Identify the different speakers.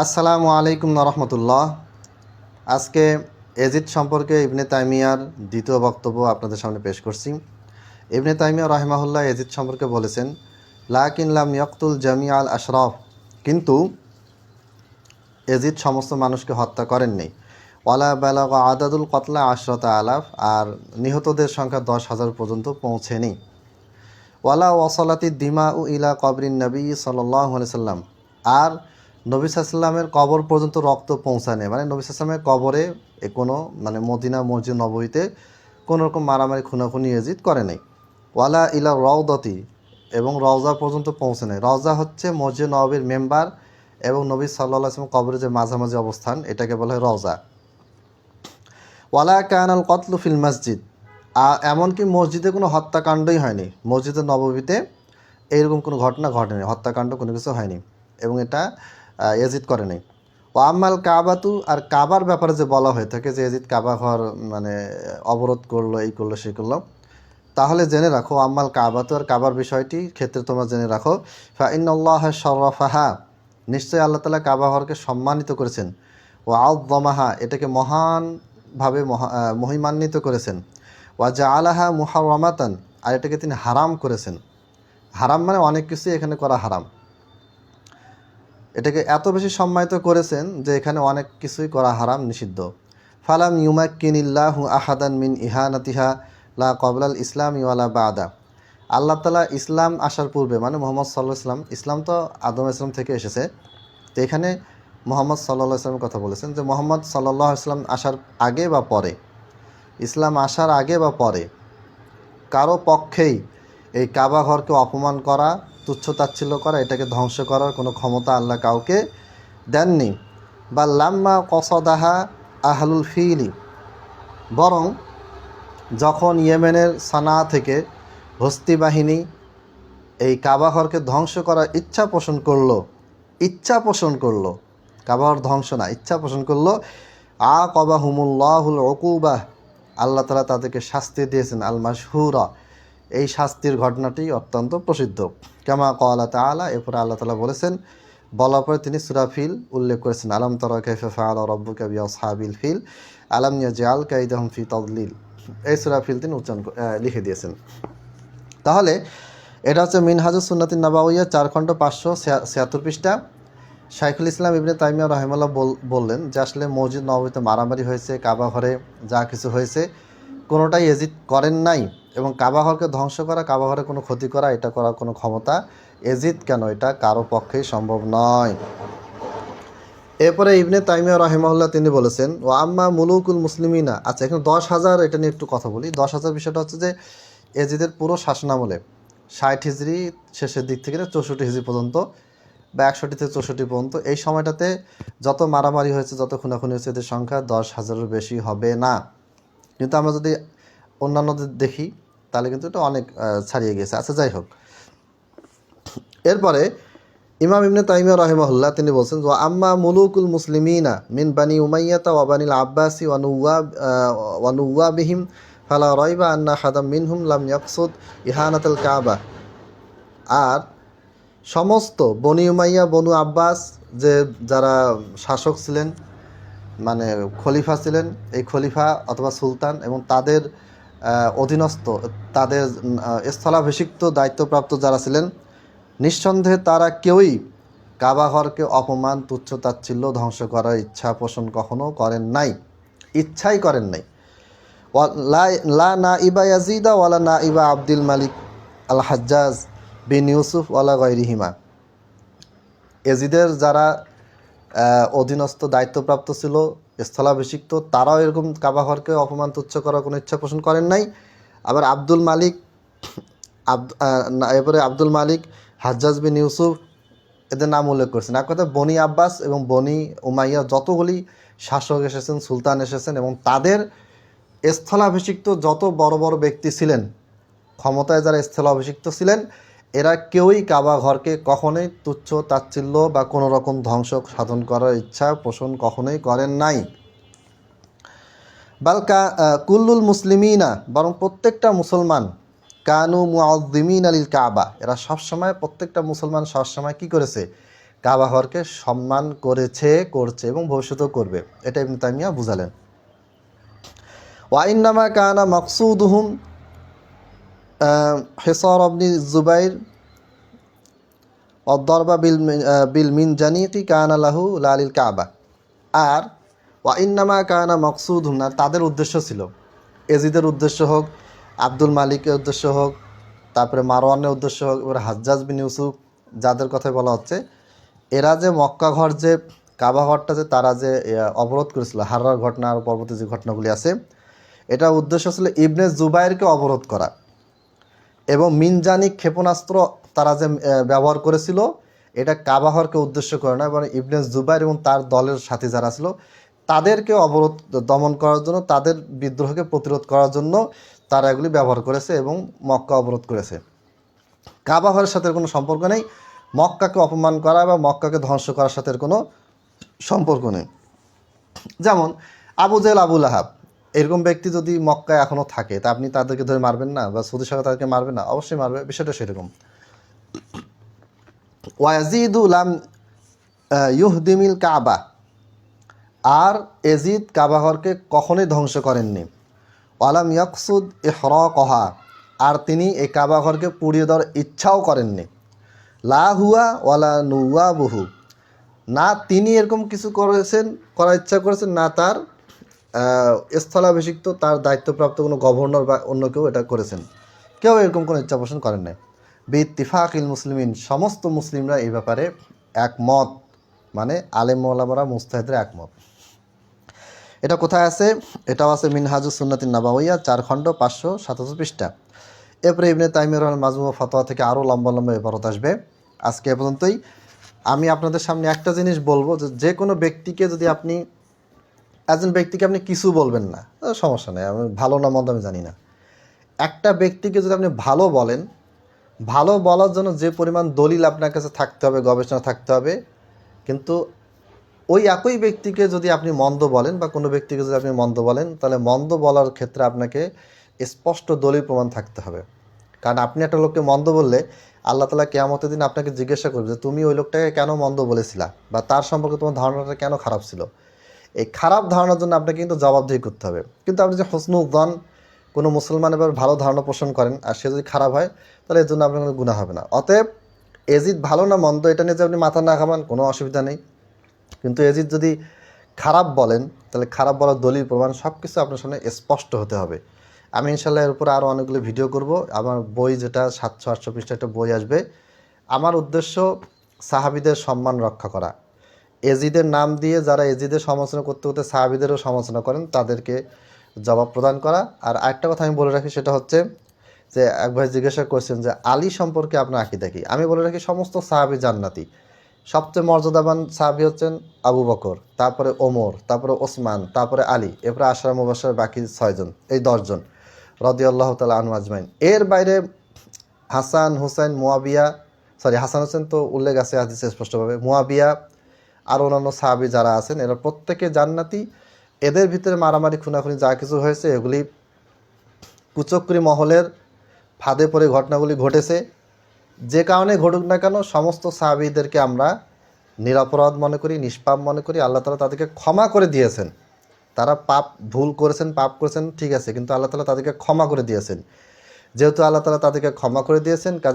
Speaker 1: আসসালামু আলাইকুম রহমতুল্লাহ আজকে এজিদ সম্পর্কে ইবনে তাইমিয়ার দ্বিতীয় বক্তব্য আপনাদের সামনে পেশ করছি। ইবনে তাইমিয়া রহমাহুল্লাহ এজিদ সম্পর্কে বলেছেন, লাকিন লাম ইয়কতুল জামি আল আশরফ। কিন্তু এজিদ সমস্ত মানুষকে হত্যা করেননি ওয়ালা বেলাগ আদাদুল কতলা আশরত আলাফ। আর নিহতদের সংখ্যা দশ হাজার পর্যন্ত পৌঁছেনি ওয়ালা ওয়াসলাতি দিমা উ ইলা কবরিন নবী সাল্লাম। আর নবী সাল্লামের কবর পর্যন্ত রক্ত পৌঁছানে মানে নবী সাল্লামের কবরে কোনো মানে মদিনা মসজিদ নবীতে কোনো রকম মারামারি, খুনাখুনি, এজিদ করে নাই। ওয়ালা ইলা রওদতি, এবং রওজা পর্যন্ত পৌঁছে নেয় রওজা হচ্ছে মসজিদ নবীর মেম্বার এবং নবী সাল্লাহ কবরের যে মাঝামাঝি অবস্থান, এটাকে বলা হয় রওজা। ওয়ালা কানাল কতলু ফিল মসজিদ এমনকি মসজিদে কোনো হত্যাকাণ্ডই হয়নি। মসজিদের নববীতে এইরকম কোনো ঘটনা ঘটেনি, হত্যাকাণ্ড কোনো কিছু হয়নি। এবং এটা এজিদ করেনি ও আম্মাল কাবাতু আর কাবার ব্যাপারে যে বলা হয়ে থাকে যে এজিদ কাবা ঘর মানে অবরোধ করল, এই করল, সে করল, তাহলে জেনে রাখো আম্মাল কাবাতু আর কাবার বিষয়টি ক্ষেত্রে তোমরা জেনে রাখো ফাইনাল্লাহ শরফাহা, নিশ্চয়ই আল্লাহ তালা কাবা ঘরকে সম্মানিত করেছেন ও আউদ্দমাহা এটাকে মহানভাবে মহা মহিমান্বিত করেছেন ওয়াজা আলাহা মুহারমাতান আর এটাকে তিনি হারাম করেছেন। হারাম মানে অনেক কিছুই এখানে করা হারাম। এটাকে এত বেশি সম্মানিত করেছেন যে এখানে অনেক কিছুই করা হারাম, নিষিদ্ধ। ফালাম ইউমাক্কিনিল্লাহু আহাদান মিন ইহানাতিহা লা কবলাল ইসলাম ইওয়ালা বাদা। আল্লাহ তালা ইসলাম আসার পূর্বে মানে মোহাম্মদ সাল্লাহ ইসলাম ইসলাম তো আদম ইসলাম থেকে এসেছে। তো এখানে মোহাম্মদ সাল্লাহ ইসলামের কথা বলেছেন যে মোহাম্মদ সাল্লাহ ইসলাম আসার আগে বা পরে, ইসলাম আসার আগে বা পরে, কারও পক্ষেই এই কাবা ঘরকে অপমান করা তুচ্ছ তাচ্ছিল্য করা, এটাকে ধ্বংস করার কোনো ক্ষমতা আল্লাহ কাউকে দেননি। বা লাম্মা কসদাহা আহলুল ফিলি বরং যখন ইয়েমেনের সানা থেকে হস্তি বাহিনী এই কাবা ঘরকে ধ্বংস করার ইচ্ছা পোষণ করল, ইচ্ছা পোষণ করল, কাবা ঘর ধ্বংস না, ইচ্ছা পোষণ করল আ কবা হুমুল্লাহুল অকুবাহ আল্লাহ তালা তাদেরকে শাস্তি দিয়েছেন আল মাসহুরা এই শাস্তির ঘটনাটি অত্যন্ত প্রসিদ্ধ। কেমা কলা তালা এরপরে আল্লাহ তালা বলেছেন, বলার পরে তিনি সুরাফিল উল্লেখ করেছেন, আলম তরা কেফে ফাল রব্বু সাহাবিল ফিল? আলম জাল কাইদহম ফি তদলিল? এই সুরাফিল তিনি উচ্চারণ লিখে দিয়েছেন। তাহলে, এটা হচ্ছে মিনহাজুস সুন্নাতিন নাবাউইয়া, চার খণ্ড পাঁচশো ছিয়াত্তর পৃষ্ঠা। শাইখুল ইসলাম ইবনে তাইমিয়া রহিমাল্লাহ বল- বললেন যে, আসলে মসজিদ নবীতে মারামারি হয়েছে, কাবা ঘরে যা কিছু হয়েছে, কোনোটাই এজিদ করেন নাই। এবং কাবাঘরকে ধ্বংস করা কাবা ঘরে কোনো ক্ষতি করা, এটা করার কোনো ক্ষমতা এজিদ কেন? এটা কারও পক্ষেই সম্ভব নয়। এরপরে ইবনে তাইমিয়া রহিমাহুল্লাহ তিনি বলেছেন ও আম্মা মুলুকুল মুসলিমিনা। আচ্ছা এখানে দশ হাজার এটা নিয়ে একটু কথা বলি। দশ হাজার বিষয়টা হচ্ছে যে এজিদের পুরো শাসনামলে ষাট হিজড়ি শেষের দিক থেকে চৌষট্টি হিজড়ি পর্যন্ত বা একষট্টি থেকে চৌষট্টি পর্যন্ত, এই সময়টাতে যত মারামারি হয়েছে, যত খুনাখুনি হয়েছে, এদের সংখ্যা দশ হাজারের বেশি হবে না। কিন্তু আমরা যদি অন্যান্যদের দেখি, তাহলে কিন্তু এটা অনেক ছাড়িয়ে গেছে। আচ্ছা যাই হোক। এরপরে ইমাম ইবনে তাইমিয়া রহিমাহুল্লাহ তিনি বলছেন যে আম্মা মুলুকুল মুসলিমিনা মিন বানি উমাইয়াতা ওয়াবানিল আব্বাসি ওয়ানুয়া ওয়ানুয়া বিহিম ফালা রয়বা আন্না হাদাম মিনহুম লাম ইয়াকসুদ ইহানাতুল কাবা। আর সমস্ত বনি উমাইয়া, বনু আব্বাস যে যারা শাসক ছিলেন মানে খলিফা ছিলেন, এই খলিফা অথবা সুলতান এবং তাদের অধীনস্থ। তাদের স্থলাভিষিক্ত দায়িত্বপ্রাপ্ত যারা ছিলেন, নিঃসন্দেহে তারা কেউই কাবাঘরকে অপমান, তুচ্ছ তাচ্ছিল্য, ধ্বংস করার ইচ্ছা পোষণ কখনো করেন নাই, ইচ্ছাই করেন নাই। লা না ইবা ইয়াজিদা ওয়ালা না ইবা আব্দুল মালিক আল হাজ্জাজ বিন ইউসুফ ওয়ালা গৈরিহিমা এজিদের যারা অধীনস্থ দায়িত্বপ্রাপ্ত ছিল স্থলাভিষিক্ত তারাও এরকম কাবাঘরকে অপমান তুচ্ছ করার কোনো ইচ্ছা পোষণ করেন নাই। আবার আব্দুল মালিক আহ, এরপরে আব্দুল মালিক হাজ্জাজ বিন ইউসুফ এদের নাম উল্লেখ করেছেন। এক কথা বনি আব্বাস এবং বনি উমাইয়া যতগুলি শাসক এসেছেন সুলতান এসেছেন এবং তাদের স্থলাভিষিক্ত যত বড় বড় ব্যক্তি ছিলেন ক্ষমতায় যারা স্থলাভিষিক্ত ছিলেন এরা কেউই কাবা ঘরকে কখনোই তুচ্ছ, তাচ্ছিল্য বা কোনো রকম ধ্বংস সাধন করার ইচ্ছা পোষণ কখনোই করেন নাই। বালকা কুল্লুল মুসলিমিনা, বরং প্রত্যেকটা মুসলমান, কানু মুআদ্দিমিন আলিল কাবা। এরা সবসময়, প্রত্যেকটা মুসলমান সবসময় কি করেছে? কাবাঘরকে সম্মান করেছে, করছে এবং ভবিষ্যতেও করবে। এটা ইবনে তাইমিয়া বুঝালেন। ওয়াইন্নামা কানা মকসুদুহুম হেসর অবনি জুবাইর অদ্দরবা বিল বিল মিন জানিকি কানা লাহু লালিল কাবা। আর ওয়াইন্নামা কানা মকসুদ হুম না তাদের উদ্দেশ্য ছিল। এজিদের উদ্দেশ্য হোক, আব্দুল মালিকের উদ্দেশ্য হোক, তারপরে মারওয়ানের উদ্দেশ্য হোক, এবার হাজ্জাজ বিন ইউসুফ যাদের কথাই বলা হচ্ছে, এরা যে মক্কা ঘর যে, কাবা ঘরটা যে, তারা যে অবরোধ করেছিল হারার ঘটনা আর পরবর্তী যে ঘটনাগুলি আছে এটা উদ্দেশ্য ছিল ইবনে জুবাইরকে অবরোধ করা। এবং মিনজানিক ক্ষেপণাস্ত্র তারা যে ব্যবহার করেছিল, এটা কাবাহরকে উদ্দেশ্য করে না এবং ইবনে জুবাইর এবং তার দলের সাথী যারা ছিল তাদেরকে অবরোধ দমন করার জন্য, তাদের বিদ্রোহকে প্রতিরোধ করার জন্য তারা এগুলি ব্যবহার করেছে এবং মক্কা অবরোধ করেছে। কাবাহরের সাথে কোনো সম্পর্ক নেই, মক্কাকে অপমান করা বা মক্কাকে ধ্বংস করার সাথে কোনো সম্পর্ক নেই। যেমন আবু জেল আবুল আহাব এরকম ব্যক্তি যদি মক্কায় এখনও থাকে, তা আপনি তাদেরকে ধরে মারবেন না বা সৌদি সরকার তাদেরকে মারবেন না? অবশ্যই মারবে, বিষয়টা সেরকম। ওয়াজিদুলাম ইউহদিমিল কাবা। আর এজিদ কাবাহরকে কখনোই ধ্বংস করেননি। ওয়ালাম ইয়াকসুদ এহর কহা আর তিনি এই কাবাঘরকে পুড়িয়ে দেওয়ার ইচ্ছাও করেননি। লা হুয়া ওয়ালা নুয়া বহু না তিনি এরকম কিছু করেছেন, করার ইচ্ছা করেছেন, না তার স্থলাভিষিক্ত, তার দায়িত্বপ্রাপ্ত কোনো গভর্নর বা অন্য কেউ এটা করেছেন। কেউ এরকম কোনো ইচ্ছা পোষণ করেন নাই। বিত্তিফাকিল মুসলিমিন, সমস্ত মুসলিমরা এই ব্যাপারে একমত। মানে আলেম ওলামারা মুস্তাহিদের একমত। এটা কোথায় আছে? এটাও আছে মিনহাজুস সুন্নাতিন নাবাউইয়া, চার খণ্ড, পাঁচশো সাতাত্তর পৃষ্ঠা। এরপরে ইবনে তাইমির রহমান মাজমু ফতোয়া থেকে আরও লম্বা লম্বা এবারত আসবে। আজকে এ পর্যন্তই। আমি আপনাদের সামনে একটা জিনিস বলব যে যে কোনো ব্যক্তিকে যদি আপনি একজন ব্যক্তিকে আপনি কিছু বলবেন না। সমস্যা নেই, আমি ভালো না, মন্দ আমি জানি না। একটা ব্যক্তিকে যদি আপনি ভালো বলেন, ভালো বলার জন্য যে পরিমাণ দলিল আপনার কাছে থাকতে হবে, গবেষণা থাকতে হবে, কিন্তু ওই একই ব্যক্তিকে যদি আপনি মন্দ বলেন বা কোনো ব্যক্তিকে যদি আপনি মন্দ বলেন, তাহলে মন্দ বলার ক্ষেত্রে আপনাকে স্পষ্ট দলিল প্রমাণ থাকতে হবে। কারণ আপনি একটা লোককে মন্দ বললে আল্লাহ তালা কেয়ামতের দিন আপনাকে জিজ্ঞাসা করবে যে, তুমি ওই লোকটাকে কেন মন্দ বলেছিলা? বা তার সম্পর্কে তোমার ধারণাটা কেন খারাপ ছিল? এই খারাপ ধারণার জন্য আপনাকে কিন্তু জবাবদিহি করতে হবে। কিন্তু আপনি যে হসনুদ্দান কোনো মুসলমান এবার ভালো ধারণা পোষণ করেন আর সে যদি খারাপ হয়, তাহলে এর জন্য আপনার কোনো গুণা হবে না। অতএব এজিদ ভালো না মন্দ, এটা নিয়ে যে আপনি মাথা না ঘামান, কোনো অসুবিধা নেই। কিন্তু এজিদ যদি খারাপ বলেন, তাহলে খারাপ বলার দলিল, প্রমাণ সব কিছু আপনার সামনে স্পষ্ট হতে হবে। আমি ইনশাল্লাহ এর উপরে আরও অনেকগুলো ভিডিও করব। আমার বই যেটা, সাতশো আটশো পৃষ্ঠা একটা বই আসবে। আমার উদ্দেশ্য সাহাবিদের সম্মান রক্ষা করা। এজিদের নাম দিয়ে যারা এজিদের সমালোচনা করতে করতে সাহাবিদেরও সমালোচনা করেন, তাদেরকে জবাব প্রদান করা। আর আরেকটা কথা আমি বলে রাখি, সেটা হচ্ছে যে এক ভাই জিজ্ঞাসা করছেন যে আলী সম্পর্কে আপনার আঁকি কি? আমি বলে রাখি, সমস্ত সাহাবি জান্নাতি। সবচেয়ে মর্যাদাবান সাহাবি হচ্ছেন আবু বকর, তারপরে ওমর, তারপরে ওসমান, তারপরে আলী, এরপরে আশরা মুবাসর বাকি ছয়জন, এই দশজন রদি আল্লাহ তালা আনু আজমাইন। এর বাইরে হাসান, হুসাইন, মুয়াবিয়া, সরি, হাসান হোসেন তো উল্লেখ আছে হাদিসে স্পষ্টভাবে। মুয়াবিয়া আর অন্যান্য সাহাবি যারা আছেন, এরা প্রত্যেকে জান্নাতি। এদের ভিতরে মারামারি, খুনাখুনি যা কিছু হয়েছে, এগুলি কুচক্রি মহলের ফাঁদে পড়ে ঘটনাগুলি ঘটেছে। যে কারণে ঘটুক না কেন, সমস্ত সাহাবিদেরকে আমরা নিরাপরাধ মনে করি, নিষ্পাপ মনে করি। আল্লাহ তালা তাদেরকে ক্ষমা করে দিয়েছেন। তারা পাপ, ভুল করেছেন, পাপ করেছেন, ঠিক আছে, কিন্তু আল্লাহ তালা তাদেরকে ক্ষমা করে দিয়েছেন। যেহেতু আল্লাহ তালা তাদেরকে ক্ষমা করে দিয়েছেন, কাজে